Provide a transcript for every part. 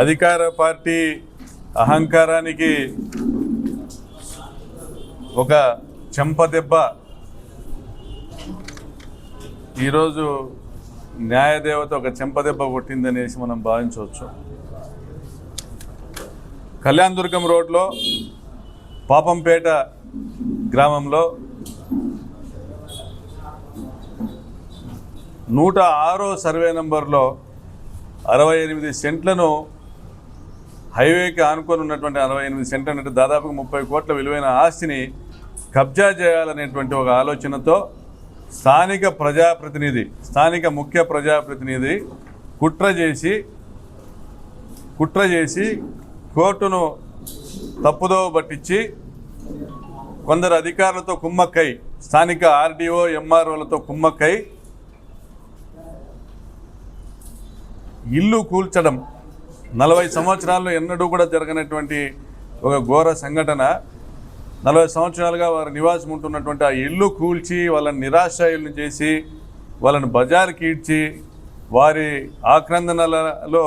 అధికార పార్టీ అహంకారానికి ఒక చెంపదెబ్బ ఈరోజు న్యాయదేవత ఒక చెంపదెబ్బ కొట్టిందనేసి మనం భావించవచ్చు. కళ్యాణ్ దుర్గం రోడ్లో పాపంపేట గ్రామంలో నూట ఆరో సర్వే నంబర్లో అరవై ఎనిమిది సెంట్లను హైవేకి ఆనుకొని ఉన్నటువంటి అరవై ఎనిమిది సెంటర్ అంటే దాదాపు ముప్పై కోట్ల విలువైన ఆస్తిని కబ్జా చేయాలనేటువంటి ఒక ఆలోచనతో స్థానిక ప్రజాప్రతినిధి స్థానిక ముఖ్య ప్రజాప్రతినిధి కుట్ర చేసి కుట్ర చేసి కోర్టును తప్పుదోవ పట్టించి కొందరు అధికారులతో కుమ్మక్కై స్థానిక ఆర్డీఓ ఎంఆర్ఓలతో కుమ్మక్కై ఇల్లు కూల్చడం నలభై సంవత్సరాల్లో ఎన్నడూ కూడా జరగనటువంటి ఒక ఘోర సంఘటన. నలభై సంవత్సరాలుగా వారి నివాసం ఉంటున్నటువంటి ఆ ఇల్లు కూల్చి వాళ్ళని నిరాశ్రయులను చేసి వాళ్ళని బజార్కి ఈడ్చి వారి ఆక్రందనలలో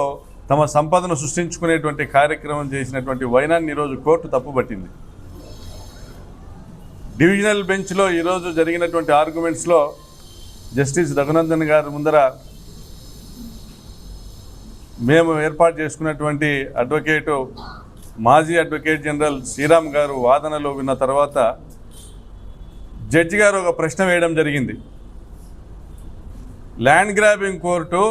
తమ సంపదను సృష్టించుకునేటువంటి కార్యక్రమం చేసినటువంటి వైనాన్ని ఈరోజు కోర్టు తప్పుపట్టింది డివిజనల్ బెంచ్లో ఈరోజు జరిగినటువంటి ఆర్గ్యుమెంట్స్లో జస్టిస్ రఘునందన్ గారి ముందర మేము ఏర్పాటు చేసుకున్నటువంటి అడ్వకేటు మాజీ అడ్వకేట్ జనరల్ శ్రీరామ్ గారు వాదనలు విన్న తర్వాత జడ్జి గారు ఒక ప్రశ్న వేయడం జరిగింది. Land grabbing court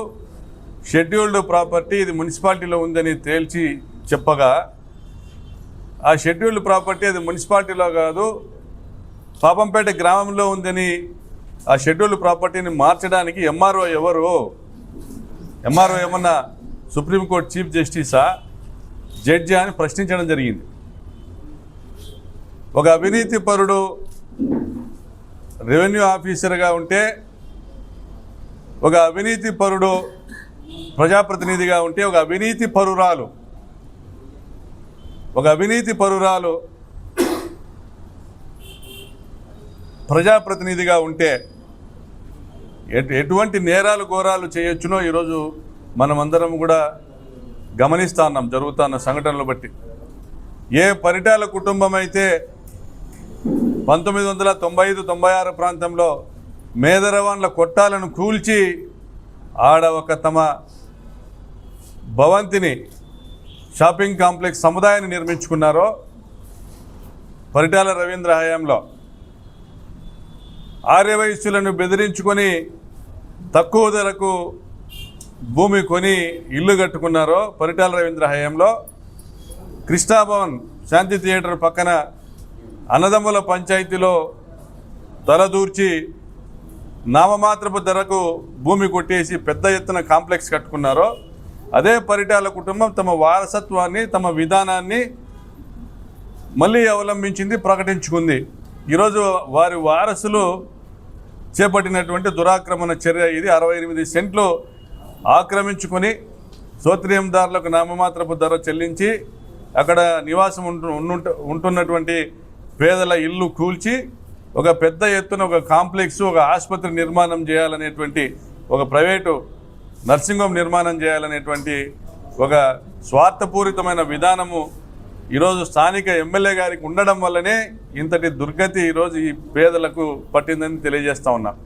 scheduled property ఇది మున్సిపాలిటీలో ఉందని తేల్చి చెప్పగా ఆ షెడ్యూల్డ్ ప్రాపర్టీ అది మున్సిపాలిటీలో కాదు పాపంపేట గ్రామంలో ఉందని ఆ షెడ్యూల్డ్ ప్రాపర్టీని మార్చడానికి ఎంఆర్ఓ ఎవరు? ఎంఆర్ఓ ఏమన్నా సుప్రీంకోర్టు చీఫ్ జస్టిసా జడ్జి అని ప్రశ్నించడం జరిగింది. ఒక అవినీతి పరుడు రెవెన్యూ ఆఫీసర్గా ఉంటే ఒక అవినీతి పరుడు ప్రజాప్రతినిధిగా ఉంటే ఒక అవినీతి పరురాలు ఒక అవినీతి పరురాలు ప్రజాప్రతినిధిగా ఉంటే ఎటు ఎటువంటి నేరాలు ఘోరాలు చేయొచ్చునో ఈరోజు మనమందరం కూడా గమనిస్తా ఉన్నాం జరుగుతున్న సంఘటనలు బట్టి. ఏ పరిటాల కుటుంబం అయితే పంతొమ్మిది వందల తొంభై ఐదు తొంభై ఆరు ప్రాంతంలో మేదరవాన్ల కొట్టాలను కూల్చి ఆడ ఒక తమ భవంతిని షాపింగ్ కాంప్లెక్స్ సముదాయాన్ని నిర్మించుకున్నారో పరిటాల రవీంద్ర హయాంలో. ఆర్యవయస్సులను బెదిరించుకొని తక్కువ ధరకు భూమి కొని ఇల్లు కట్టుకున్నారో పరిటాల రవీంద్ర హయాంలో కృష్ణాభవన్ శాంతి థియేటర్ పక్కన అన్నదమ్ముల పంచాయతీలో తలదూర్చి నామమాత్రపు ధరకు భూమి కొట్టేసి పెద్ద ఎత్తున కాంప్లెక్స్ కట్టుకున్నారో అదే పరిటాల కుటుంబం తమ వారసత్వాన్ని తమ విధానాన్ని మళ్ళీ అవలంబించింది ప్రకటించుకుంది. ఈరోజు వారి వారసులు చేపట్టినటువంటి దురాక్రమణ చర్య ఇది. అరవై ఎనిమిది సెంట్లు ఆక్రమించుకొని సోత్రియందారులకు నామమాత్రపు ధర చెల్లించి అక్కడ నివాసం ఉంటు ఉంటున్నటువంటి పేదల ఇల్లు కూల్చి ఒక పెద్ద ఎత్తున ఒక కాంప్లెక్స్ ఒక ఆసుపత్రి నిర్మాణం చేయాలనేటువంటి ఒక ప్రైవేటు నర్సింగ్ హోమ్ నిర్మాణం చేయాలనేటువంటి ఒక స్వార్థపూరితమైన విధానము ఈరోజు స్థానిక ఎమ్మెల్యే గారికి ఉండడం వల్లనే ఇంతటి దుర్గతి ఈరోజు ఈ పేదలకు పట్టిందని తెలియజేస్తా ఉన్నాం.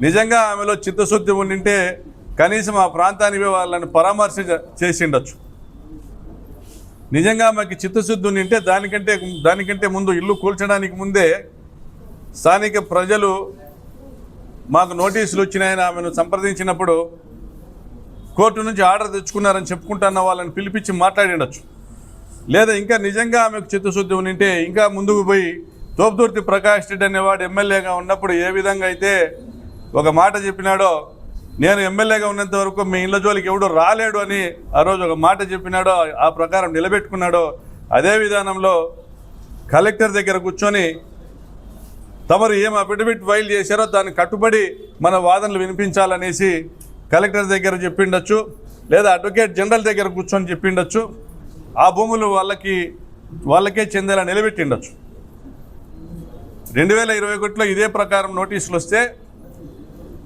నిజంగా ఆమెలో చిత్తశుద్ధి ఉండింటే కనీసం ఆ ప్రాంతానికి వాళ్ళని పరామర్శ చేసి చేసిండొచ్చు. నిజంగా మాకు చిత్తశుద్ధి ఉంటే దానికంటే దానికంటే ముందు ఇల్లు కూల్చడానికి ముందే స్థానిక ప్రజలు మాకు నోటీసులు వచ్చినాయని ఆమెను సంప్రదించినప్పుడు కోర్టు నుంచి ఆర్డర్ తెచ్చుకున్నారని చెప్పుకుంటున్న వాళ్ళని పిలిపించి మాట్లాడిండొచ్చు. లేదా ఇంకా నిజంగా ఆమెకు చిత్తశుద్ధి ఉంటే ఇంకా ముందుకు పోయి తోపుదుర్తి ప్రకాష్ రెడ్డి అనేవాడు ఎమ్మెల్యేగా ఉన్నప్పుడు ఏ విధంగా అయితే ఒక మాట చెప్పినాడో నేను ఎమ్మెల్యేగా ఉన్నంత వరకు మీ ఇళ్ళ జోలికి ఎవడు రాలేడు అని ఆ రోజు ఒక మాట చెప్పినాడో ఆ ప్రకారం నిలబెట్టుకున్నాడో అదే విధానంలో కలెక్టర్ దగ్గర కూర్చొని తమరు ఏం అఫిడవిట్ ఫైల్ చేశారో దాన్ని కట్టుబడి మన వాదనలు వినిపించాలనేసి కలెక్టర్ దగ్గర చెప్పిండొచ్చు లేదా అడ్వకేట్ జనరల్ దగ్గర కూర్చొని చెప్పిండొచ్చు ఆ భూములు వాళ్ళకి వాళ్ళకే చెందేలా నిలబెట్టిండొచ్చు. రెండు వేల ఇరవై ఒకటిలో ఇదే ప్రకారం నోటీసులు వస్తే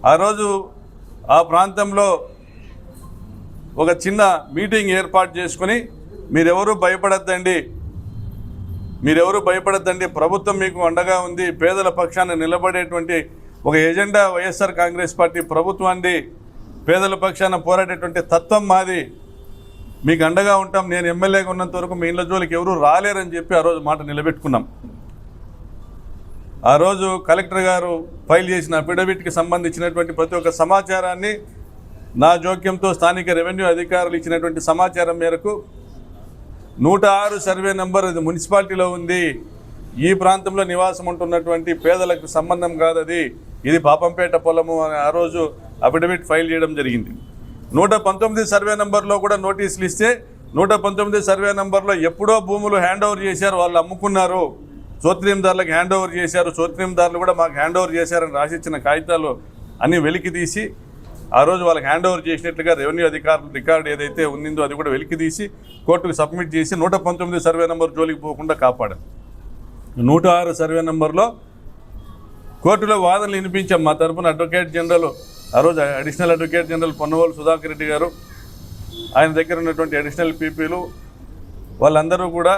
ఆ రోజు ఆ ప్రాంతంలో ఒక చిన్న మీటింగ్ ఏర్పాటు చేసుకుని మీరెవరూ భయపడద్దండి. మీరెవరూ భయపడద్దండి. ప్రభుత్వం మీకు అండగా ఉంది. పేదల పక్షాన నిలబడేటువంటి ఒక ఎజెండా వైఎస్ఆర్ కాంగ్రెస్ పార్టీ ప్రభుత్వాన్ని పేదల పక్షాన పోరాడేటువంటి తత్వం మాది. మీకు అండగా ఉంటాం. నేను ఎమ్మెల్యేగా ఉన్నంత వరకు మీ ఇళ్ళ జోలికి ఎవరూ రాలేరని చెప్పి ఆ రోజు మాట నిలబెట్టుకున్నాం. ఆ రోజు కలెక్టర్ గారు ఫైల్ చేసిన అఫిడవిట్కి సంబంధించినటువంటి ప్రతి ఒక్క సమాచారాన్ని నా జోక్యంతో స్థానిక రెవెన్యూ అధికారులు ఇచ్చినటువంటి సమాచారం మేరకు నూట ఆరు సర్వే నెంబర్ ఇది మున్సిపాలిటీలో ఉంది. ఈ ప్రాంతంలో నివాసం ఉంటున్నటువంటి పేదలకు సంబంధం కాదు అది. ఇది పాపంపేట పొలము అని ఆ రోజు అఫిడవిట్ ఫైల్ చేయడం జరిగింది. నూట పంతొమ్మిది సర్వే నెంబర్లో కూడా నోటీసులు ఇస్తే నూట పంతొమ్మిది సర్వే నెంబర్లో ఎప్పుడో భూములు హ్యాండ్ ఓవర్ చేశారు వాళ్ళు అమ్ముకున్నారు. సోత్రియందారులకు హ్యాండ్ ఓవర్ చేశారు. సోత్రియందారులు కూడా మాకు హ్యాండ్ ఓవర్ చేశారని రాసిచ్చిన కాగితాలు అన్నీ వెలికి తీసి ఆ రోజు వాళ్ళకి హ్యాండ్ ఓవర్ చేసినట్లుగా రెవెన్యూ అధికారులు రికార్డు ఏదైతే ఉందో అది కూడా వెలికి తీసి కోర్టుకు సబ్మిట్ చేసి నూట పంతొమ్మిది సర్వే నెంబర్ జోలికి పోకుండా కాపాడారు. నూట ఆరు సర్వే నెంబర్లో కోర్టులో వాదనలు వినిపించాం. మా తరపున అడ్వకేట్ జనరల్ ఆ రోజు additional advocate general Ponnavolu Sudhakar Reddy garu ఆయన దగ్గర ఉన్నటువంటి అడిషనల్ పీపీలు వాళ్ళందరూ కూడా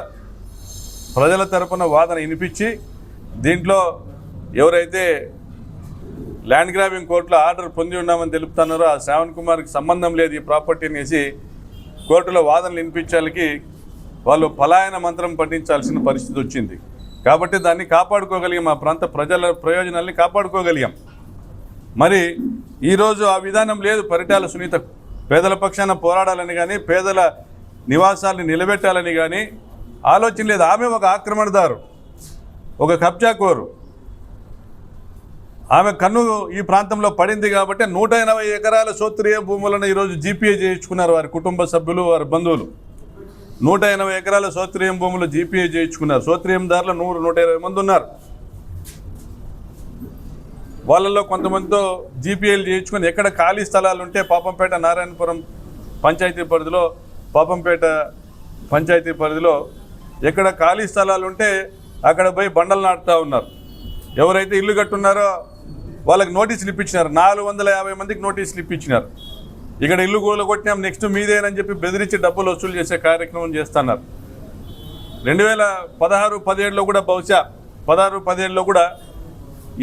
ప్రజల తరపున వాదన వినిపించి దీంట్లో ఎవరైతే ల్యాండ్ గ్రాబింగ్ కోర్టులో ఆర్డర్ పొంది ఉన్నామని తెలుపుతున్నారో ఆ శ్రావణ్ కుమార్కి సంబంధం లేదు ఈ ప్రాపర్టీ అనేసి కోర్టులో వాదనలు వినిపించాలకి వాళ్ళు పలాయన మంత్రం పఠించాల్సిన పరిస్థితి వచ్చింది. కాబట్టి దాన్ని కాపాడుకోగలిగాం. మా ప్రాంత ప్రజల ప్రయోజనాల్ని కాపాడుకోగలిగాం. మరి ఈరోజు ఆ విధానం లేదు. పరిటాల సునీత పేదల పక్షాన పోరాడాలని కానీ పేదల నివాసాలను నిలబెట్టాలని కానీ ఆలోచన లేదు. ఆమె ఒక ఆక్రమణదారు ఒక కబ్జాకోరు. ఆమె కన్ను ఈ ప్రాంతంలో పడింది కాబట్టి నూట ఎనభై ఎకరాల సోత్రియ భూములను ఈరోజు జీపీఏ చేయించుకున్నారు వారి కుటుంబ సభ్యులు వారి బంధువులు. నూట ఎనభై ఎకరాల సోత్రియం భూములు జీపీఏ చేయించుకున్నారు. సోత్రియం దారులు నూరు నూట ఇరవై మంది ఉన్నారు. వాళ్ళల్లో కొంతమందితో జీపీఏలు చేయించుకుని ఎక్కడ ఖాళీ స్థలాలు ఉంటే పాపంపేట నారాయణపురం పంచాయతీ పరిధిలో పాపంపేట పంచాయతీ పరిధిలో ఎక్కడ ఖాళీ స్థలాలు ఉంటే అక్కడ పోయి బండలు నాటుతూ ఉన్నారు. ఎవరైతే ఇల్లు కట్టున్నారో వాళ్ళకి నోటీసులు ఇప్పించినారు. నాలుగు వందల యాభై మందికి నోటీసులు ఇప్పించినారు. ఇక్కడ ఇల్లు గోలు కొట్టినాం నెక్స్ట్ మీదేనని చెప్పి బెదిరించి డబ్బులు వసూలు చేసే కార్యక్రమం చేస్తున్నారు. రెండు వేల పదహారు పదిహేడులో కూడా బహుశా పదహారు పదిహేడులో కూడా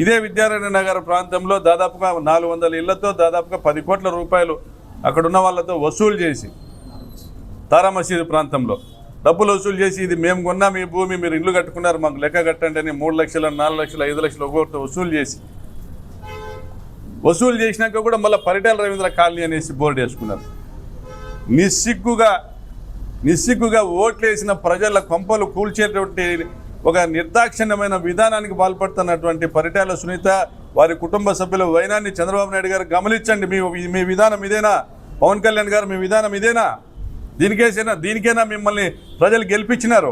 ఇదే విద్యారాయణ నగర్ ప్రాంతంలో దాదాపుగా నాలుగు వందల ఇళ్ళతో దాదాపుగా పది కోట్ల రూపాయలు అక్కడ ఉన్న వాళ్ళతో వసూలు చేసి తారా మసీదు ప్రాంతంలో డబ్బులు వసూలు చేసి ఇది మేము కొన్నా మీ భూమి మీరు ఇల్లు కట్టుకున్నారు మాకు లెక్క కట్టండి అని మూడు లక్షలు నాలుగు లక్షలు ఐదు లక్షలు ఒక్కొక్కటి వసూలు చేసి. వసూలు చేసినాక కూడా మళ్ళీ పరిటాల రవీంద్ర కాలనీ అనేసి బోర్డు వేసుకున్నారు. నిస్సిగ్గుగా నిస్సిగ్గుగా ఓట్లేసిన ప్రజల కొంపలు కూల్చేటువంటి ఒక నిర్దాక్షిణ్యమైన విధానానికి పాల్పడుతున్నటువంటి పరిటాల సునీత వారి కుటుంబ సభ్యుల వైనాన్ని చంద్రబాబు నాయుడు గారు గమనించండి. మీ మీ విధానం ఇదేనా? పవన్ కళ్యాణ్ గారు మీ విధానం ఇదేనా? దీనికేసైనా దీనికైనా మిమ్మల్ని ప్రజలు గెలిపించినారు?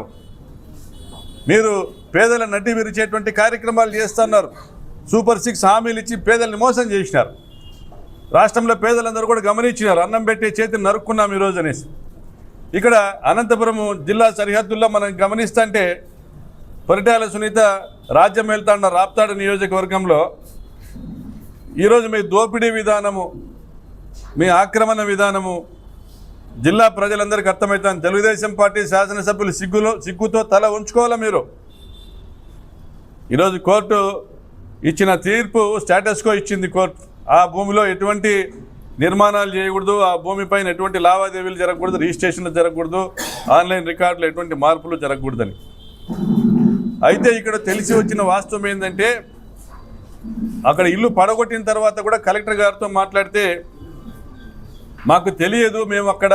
మీరు పేదల నడ్డి విరిచేటువంటి కార్యక్రమాలు చేస్తున్నారు. సూపర్ సిక్స్ హామీలు ఇచ్చి పేదల్ని మోసం చేసినారు. రాష్ట్రంలో పేదలందరూ కూడా గమనించినారు. అన్నం పెట్టే చేతిని నరుక్కున్నాం ఈరోజు అనేసి. ఇక్కడ అనంతపురం జిల్లా సరిహద్దుల్లో మనం గమనిస్తుంటే పరిటాల సునీత రాజ్యం వెళ్తాన్న రాప్తాడ నియోజకవర్గంలో ఈరోజు మీ దోపిడీ విధానము మీ ఆక్రమణ విధానము జిల్లా ప్రజలందరికీ అర్థమవుతాను తెలుగుదేశం పార్టీ శాసనసభ్యులు సిగ్గులో సిగ్గుతో తల ఉంచుకోవాలా మీరు? ఈరోజు కోర్టు ఇచ్చిన తీర్పు స్టేటస్కో ఇచ్చింది కోర్టు. ఆ భూమిలో ఎటువంటి నిర్మాణాలు చేయకూడదు ఆ భూమిపైన ఎటువంటి లావాదేవీలు జరగకూడదు రిజిస్ట్రేషన్లు జరగకూడదు ఆన్లైన్ రికార్డులు ఎటువంటి మార్పులు జరగకూడదని. అయితే ఇక్కడ తెలిసి వచ్చిన వాస్తవం ఏంటంటే అక్కడ ఇల్లు పడగొట్టిన తర్వాత కూడా కలెక్టర్ గారితో మాట్లాడితే మాకు తెలియదు మేము అక్కడ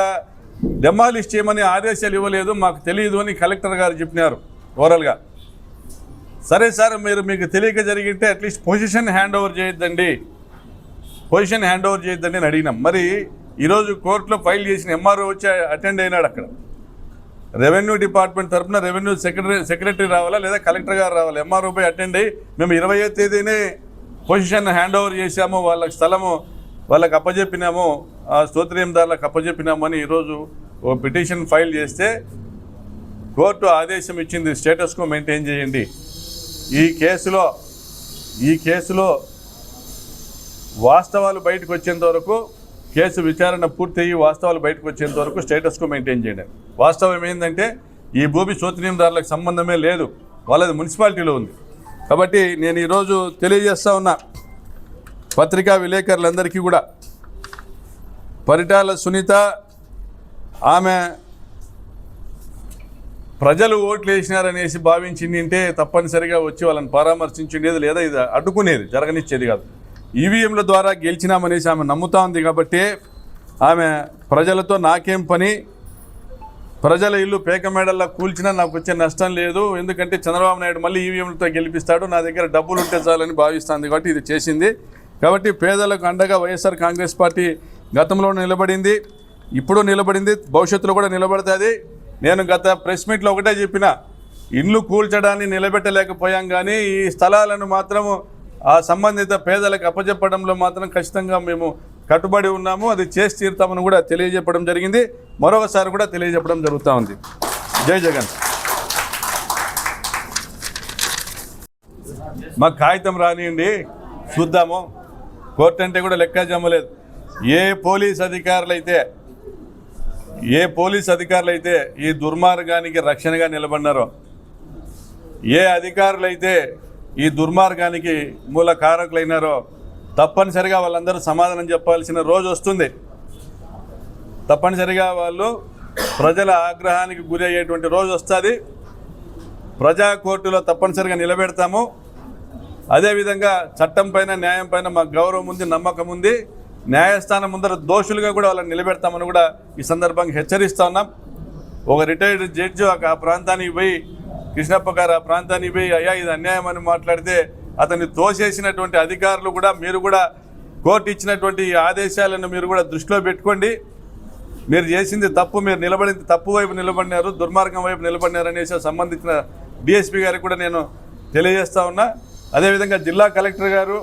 డెమాలిష్ చేయమని ఆదేశాలు ఇవ్వలేదు మాకు తెలియదు అని కలెక్టర్ గారు చెప్పినారు ఓవరాల్గా సరే సార్ మీరు మీకు తెలియక జరిగితే at least position hand over చేయొద్దండి. పొజిషన్ హ్యాండ్ ఓవర్ చేయొద్దండి అని అడిగినాం. మరి ఈరోజు కోర్టులో ఫైల్ చేసిన ఎంఆర్ఓ వచ్చి అటెండ్ అయినాడు అక్కడ. రెవెన్యూ డిపార్ట్మెంట్ తరఫున రెవెన్యూ సెక్రటరీ సెక్రటరీ రావాలా లేదా కలెక్టర్ గారు రావాలి? ఎంఆర్ఓపై అటెండ్ అయ్యి మేము ఇరవై తేదీనే పొజిషన్ హ్యాండ్ ఓవర్ చేశాము వాళ్ళకి స్థలము వాళ్ళకి అప్పజెప్పినాము ఆ స్తోత్రయందారులకు అప్పజెప్పినాము అని ఈరోజు ఓ పిటిషన్ ఫైల్ చేస్తే కోర్టు ఆదేశం ఇచ్చింది స్టేటస్కు మెయింటైన్ చేయండి. ఈ కేసులో ఈ కేసులో వాస్తవాలు బయటకు వచ్చేంత వరకు కేసు విచారణ పూర్తయ్యి వాస్తవాలు బయటకు వచ్చేంత వరకు స్టేటస్కు మెయింటైన్ చేయండి. వాస్తవం ఏంటంటే ఈ భూమి శోచనీయదారులకు సంబంధమే లేదు వాళ్ళది మున్సిపాలిటీలో ఉంది. కాబట్టి నేను ఈరోజు తెలియజేస్తా ఉన్నా పత్రికా విలేకరులందరికీ కూడా. పరిటాల సునీత ఆమె ప్రజలు ఓట్లు వేసినారనేసి భావించింది అంటే తప్పనిసరిగా వచ్చి వాళ్ళని పరామర్శించుండేది లేదా ఇది అడ్డుకునేది జరగనిచ్చేది కాదు. ఈవీఎంల ద్వారా గెలిచినామనేసి ఆమె నమ్ముతా ఉంది కాబట్టి ఆమె ప్రజలతో నాకేం పని? ప్రజల ఇల్లు పేకమేడల్లో కూల్చినా నాకు వచ్చే నష్టం లేదు. ఎందుకంటే చంద్రబాబు నాయుడు మళ్ళీ ఈవీఎంలతో గెలిపిస్తాడు. నా దగ్గర డబ్బులు ఉంటే చాలని భావిస్తుంది కాబట్టి ఇది చేసింది. కాబట్టి పేదలకు అండగా వైఎస్ఆర్ కాంగ్రెస్ పార్టీ గతంలో నిలబడింది ఇప్పుడు నిలబడింది భవిష్యత్తులో కూడా నిలబడుతుంది. నేను గత ప్రెస్ మీట్లో ఒకటే చెప్పిన ఇల్లు కూల్చడాన్ని నిలబెట్టలేకపోయాం కానీ ఈ స్థలాలను మాత్రము ఆ సంబంధిత పేదలకు అప్పచెప్పడంలో మాత్రం ఖచ్చితంగా మేము కట్టుబడి ఉన్నాము. అది చేసి తీరుతామని కూడా తెలియజెప్పడం జరిగింది. మరొకసారి కూడా తెలియజెప్పడం జరుగుతూ ఉంది. జై జగన్. మాకు కాగితం రానియండి. చూద్దాము. కోర్టు అంటే కూడా లెక్క జమ్మలేదు ఏ పోలీస్ అధికారులు అయితే ఏ పోలీస్ అధికారులు అయితే ఈ దుర్మార్గానికి రక్షణగా నిలబడినారో ఏ అధికారులు అయితే ఈ దుర్మార్గానికి మూల కారకులైనారో తప్పనిసరిగా వాళ్ళందరూ సమాధానం చెప్పాల్సిన రోజు వస్తుంది. తప్పనిసరిగా వాళ్ళు ప్రజల ఆగ్రహానికి గురి అయ్యేటువంటి రోజు వస్తుంది. ప్రజా కోర్టులో తప్పనిసరిగా నిలబెడతాము. అదేవిధంగా చట్టం పైన న్యాయం పైన మాకు గౌరవం ఉంది నమ్మకం ఉంది. న్యాయస్థానం ముందర దోషులుగా కూడా వాళ్ళని నిలబెడతామని కూడా ఈ సందర్భంగా హెచ్చరిస్తా ఉన్నాం. ఒక రిటైర్డ్ జడ్జి ఒక ఆ ప్రాంతానికి పోయి కృష్ణప్ప గారు ఆ ప్రాంతానికి పోయి అయ్యా ఇది అన్యాయం అని మాట్లాడితే అతన్ని తోసేసినటువంటి అధికారులు కూడా మీరు కూడా కోర్టు ఇచ్చినటువంటి ఈ ఆదేశాలను మీరు కూడా దృష్టిలో పెట్టుకోండి. మీరు చేసింది తప్పు మీరు నిలబడింది తప్పు వైపు నిలబడినారు దుర్మార్గం వైపు నిలబడినారు అనేసి సంబంధించిన డిఎస్పీ గారికి కూడా నేను తెలియజేస్తా ఉన్నా. అదేవిధంగా జిల్లా కలెక్టర్ గారు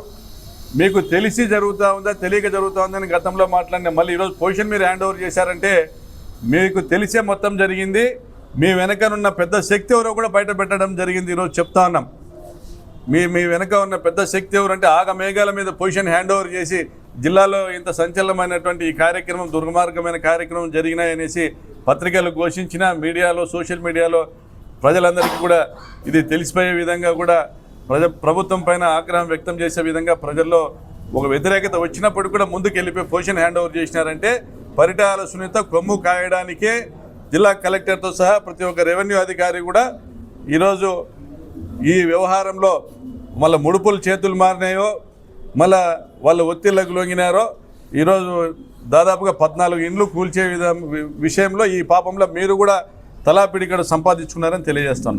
మీకు తెలిసి జరుగుతూ ఉందా తెలియక జరుగుతూ ఉందని గతంలో మాట్లాడిన మళ్ళీ ఈరోజు పొజిషన్ మీరు హ్యాండ్ ఓవర్ చేశారంటే మీకు తెలిసే మొత్తం జరిగింది. మీ వెనకనున్న పెద్ద శక్తి ఎవరో కూడా బయట పెట్టడం జరిగింది ఈరోజు చెప్తా ఉన్నాం. మీ మీ వెనక ఉన్న పెద్ద శక్తి ఎవరంటే ఆగ మేఘాల మీద పొజిషన్ హ్యాండ్ ఓవర్ చేసి జిల్లాలో ఇంత సంచలనమైనటువంటి ఈ కార్యక్రమం దుర్మార్గమైన కార్యక్రమం జరిగినాయనేసి పత్రికలు ఘోషించిన మీడియాలో సోషల్ మీడియాలో ప్రజలందరికీ కూడా ఇది తెలిసిపోయే విధంగా కూడా ప్రజ ప్రభుత్వం పైన ఆగ్రహం వ్యక్తం చేసే విధంగా ప్రజల్లో ఒక వ్యతిరేకత వచ్చినప్పుడు కూడా ముందుకు వెళ్ళిపోయి పొజిషన్ హ్యాండ్ ఓవర్ చేసినారంటే పరిటాల సునీత కొమ్ము కాయడానికే జిల్లా కలెక్టర్తో సహా ప్రతి ఒక్క రెవెన్యూ అధికారి కూడా ఈరోజు ఈ వ్యవహారంలో మళ్ళీ ముడుపులు చేతులు మారినాయో మళ్ళా వాళ్ళ ఒత్తిళ్ళకు లొంగినారో ఈరోజు దాదాపుగా పద్నాలుగు ఇండ్లు కూల్చే విధం విషయంలో ఈ పాపంలో మీరు కూడా తలాపిడికడ సంపాదించుకున్నారని తెలియజేస్తున్నాం.